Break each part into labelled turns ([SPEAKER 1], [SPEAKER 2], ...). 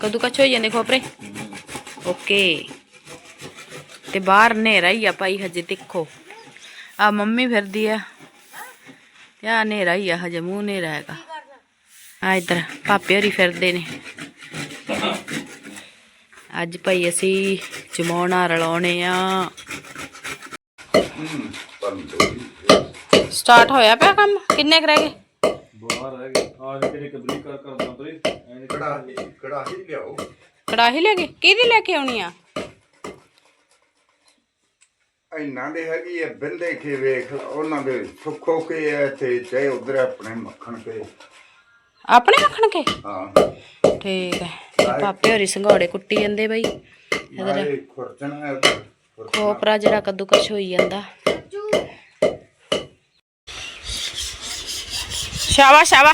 [SPEAKER 1] ਕਦੋਂ ਕੱਚ ਹੋਈ ਜਾਂਦੇ ਖੋਪਰੇ ਓਕੇ ਤੇ ਬਾਹਰ ਹਨੇਰਾ ਹੀ ਆ ਭਾਈ ਹਜੇ ਦੇਖੋ ਆ ਮੰਮੀ ਫਿਰਦੀ ਆ ਤੇ ਆ ਹਨੇਰਾ ਹੀ ਆ ਹਜੇ ਮੂੰਹ ਹਨੇਰਾ ਹੈਗਾ ਆ ਇਧਰ ਪਾਪੇ ਹੋਰੀ ਫਿਰਦੇ ਨੇ ਅੱਜ ਭਾਈ ਅਸੀਂ ਜਮਾਉਣਾ ਰਲਾਉਣੇ ਆ ਸਟਾਰਟ ਹੋਇਆ ਪਿਆ ਕੰਮ ਕਿੰਨੇ ਕੁ ਰਹਿ ਗਏ
[SPEAKER 2] ਬਾਹਰ ਰਹਿ ਗਏ ਆ ਤੇਰੇ ਕਬਰੀ ਕਰ ਕਰਦਾ ਤੇਰੇ। ਐਨੇ
[SPEAKER 3] ਕੜਾਹੀ ਕੜਾਹੀ ਲਿਆਓ।
[SPEAKER 1] ਕੜਾਹੀ ਲੈ ਕੇ? ਕਿਹਦੀ ਲੈ ਕੇ ਆਉਣੀ ਆ?
[SPEAKER 3] ਇੰਨਾ ਦੇ ਹੈਗੀ ਹੈ ਬਿੰਦੇ ਕੇ ਵੇਖ ਉਹਨਾਂ ਦੇ ਸੁੱਖੋ ਕੇ ਐ ਤੇ ਚਾਹੇ ਉਧਰ ਆਪਣੇ ਮੱਖਣ ਕੇ।
[SPEAKER 1] ਆਪਣੇ ਮੱਖਣ ਕੇ?
[SPEAKER 3] ਹਾਂ।
[SPEAKER 1] ਠੀਕ ਹੈ ਤੇ ਪਾਪੇ ਹੋਰੀ ਸੰਘੋੜੇ ਕੁੱਟੀ ਜਾਂਦੇ ਬਈ।
[SPEAKER 3] ਨਾਲੇ ਖੁਰਚਣਾ ਹੈ।
[SPEAKER 1] ਖੋਪਰਾ ਜਿਹੜਾ ਕੱਦੂਕਸ਼ ਹੋਈ ਜਾਂਦਾ। ਸ਼ਾਵਾ ਸ਼ਾਵਾ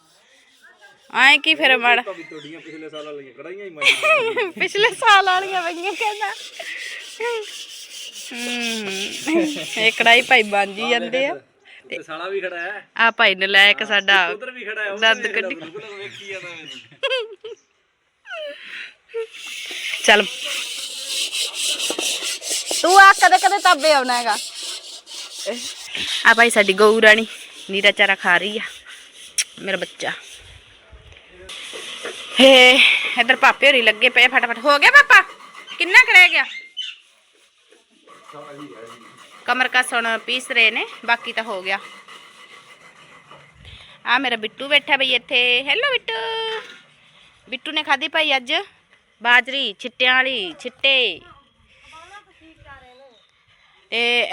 [SPEAKER 1] ਐਂ ਕੀ ਫਿਰ ਮੜ?
[SPEAKER 2] ਕਵੀ ਤੋੜੀਆਂ ਪਿਛਲੇ ਸਾਲਾਂ ਲਈਆਂ ਕੜਾਈਆਂ ਹੀ ਮਾਂਜੀ
[SPEAKER 1] ਪਿਛਲੇ ਸਾਲ ਵਾਲੀਆਂ ਪਈਆਂ ਕਹਿੰਦਾ। ਹੂੰ ਇਹ ਕੜਾਈ ਭਾਈ ਬਾਂਜੀ ਜਾਂਦੇ ਆ।
[SPEAKER 2] ਤੇ ਸਾਲਾ ਵੀ ਖੜਾ ਹੈ।
[SPEAKER 1] ਆ ਭਾਈ ਨੇ ਲੈ ਕੇ ਸਾਡਾ
[SPEAKER 2] ਉਧਰ ਵੀ ਖੜਾ ਹੈ
[SPEAKER 1] ਦਰਦ ਕੱਢੀ
[SPEAKER 2] ਵੇਖੀ ਜਾਂਦਾ ਮੈਨੂੰ
[SPEAKER 1] ਚੱਲ। ਤੂੰ ਆ ਕਦੇ ਕਦੇ ਤਾਬੇ ਆਉਣਾ ਹੈਗਾ। ਆ ਭਾਈ ਸਾਡੀ ਗਊ ਰਾਣੀ ਨੀਰਾ ਚਾਰਾ ਖਾ ਰਹੀ ਆ। ਮੇਰਾ ਬੱਚਾ। इधर पापे हो लगे पे, फटाफट। हो गया पापा? किन्ना रह गया? कमर का सुन पीस रहे ने, बाकी तो हो गया। आ, मेरा बिट्टू बैठा भाई इतने हेलो बिट्टू। बिट्टू ने खाधी भाई अज बाजरी, छिट्ट वाली छिट्टे।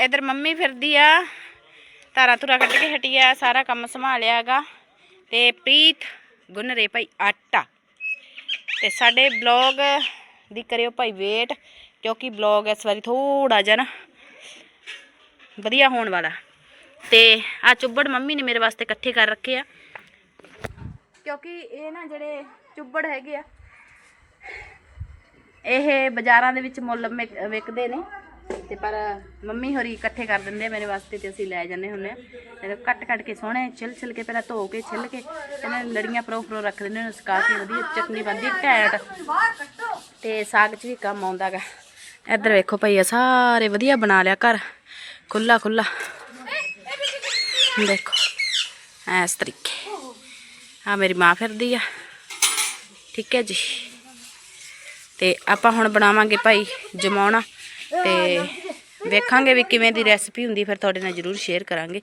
[SPEAKER 1] इधर मम्मी फिर धारा धुरा कट के हटिया, सारा कम संभालिया गा प्रीत गुन रहे भाई आटा। ਤੇ ਸਾਡੇ ਬਲੌਗ ਦੀ ਕਰਿਓ ਭਾਈ ਵੇਟ, ਕਿਉਂਕਿ ਬਲੌਗ ਇਸ ਵਾਰੀ ਥੋੜਾ ਜਿਹਾ ਨਾ ਵਧੀਆ ਹੋਣ ਵਾਲਾ। ਤੇ ਆ ਚੁੱਬੜ ਮੰਮੀ ਨੇ ਮੇਰੇ ਵਾਸਤੇ ਇਕੱਠੇ ਕਰ ਰੱਖੇ ਆ। ਕਿਉਂਕਿ ਇਹ ਨਾ ਜਿਹੜੇ ਚੁੱਬੜ ਹੈਗੇ ਆ, ਇਹ ਬਾਜ਼ਾਰਾਂ ਦੇ ਵਿੱਚ ਮੁੱਲ ਮਿਕ- ਵਿਕਦੇ ਨੇ। ਤੇ ਪਰ ਮੰਮੀ ਹੋਰੀ ਇਕੱਠੇ ਕਰ ਦਿੰਦੇ ਮੇਰੇ ਵਾਸਤੇ ਤੇ ਅਸੀਂ ਲੈ ਜਾਂਦੇ ਹੁੰਨੇ ਆ। ਕੱਟ ਕੱਟ ਕੇ ਸੋਹਣੇ ਛਿਲ ਛਿਲ ਕੇ ਪਹਿਲਾਂ ਧੋ ਕੇ ਛਿਲ ਕੇ ਇਹਨਾਂ ਨੂੰ ਲੜੀਆਂ ਪਰੋ ਪਰੋ ਰੱਖ ਦਿੰਦੇ ਨੇ ਸੁਕਾ ਕੇ ਵਧੀਆ ਚਟਨੀ ਬਣਦੀ ਘੈਂਟ। ਤੇ ਸਾਗ 'ਚ ਵੀ ਕੰਮ ਆਉਂਦਾਗਾ। ਇੱਧਰ ਵੇਖੋ ਭਈ ਆ ਸਾਰੇ ਵਧੀਆ ਬਣਾ ਲਿਆ ਘਰ। ਖੁੱਲਾ ਖੁੱਲਾ ਦੇਖੋ, ਇਸ ਤਰੀਕੇ। ਆ ਮੇਰੀ ਮਾਂ ਫਿਰਦੀ ਆ। ਠੀਕ ਹੈ ਜੀ। ਤੇ ਆਪਾਂ ਹੁਣ ਬਣਾਵਾਂਗੇ ਭਾਈ ਜਮਾਉਣਾ। ਤੇ ਵੇਖਾਂਗੇ ਵੀ ਕਿਵੇਂ ਦੀ ਰੈਸਪੀ ਹੁੰਦੀ ਫਿਰ ਤੁਹਾਡੇ ਨਾਲ ਜ਼ਰੂਰ ਸ਼ੇਅਰ ਕਰਾਂਗੇ।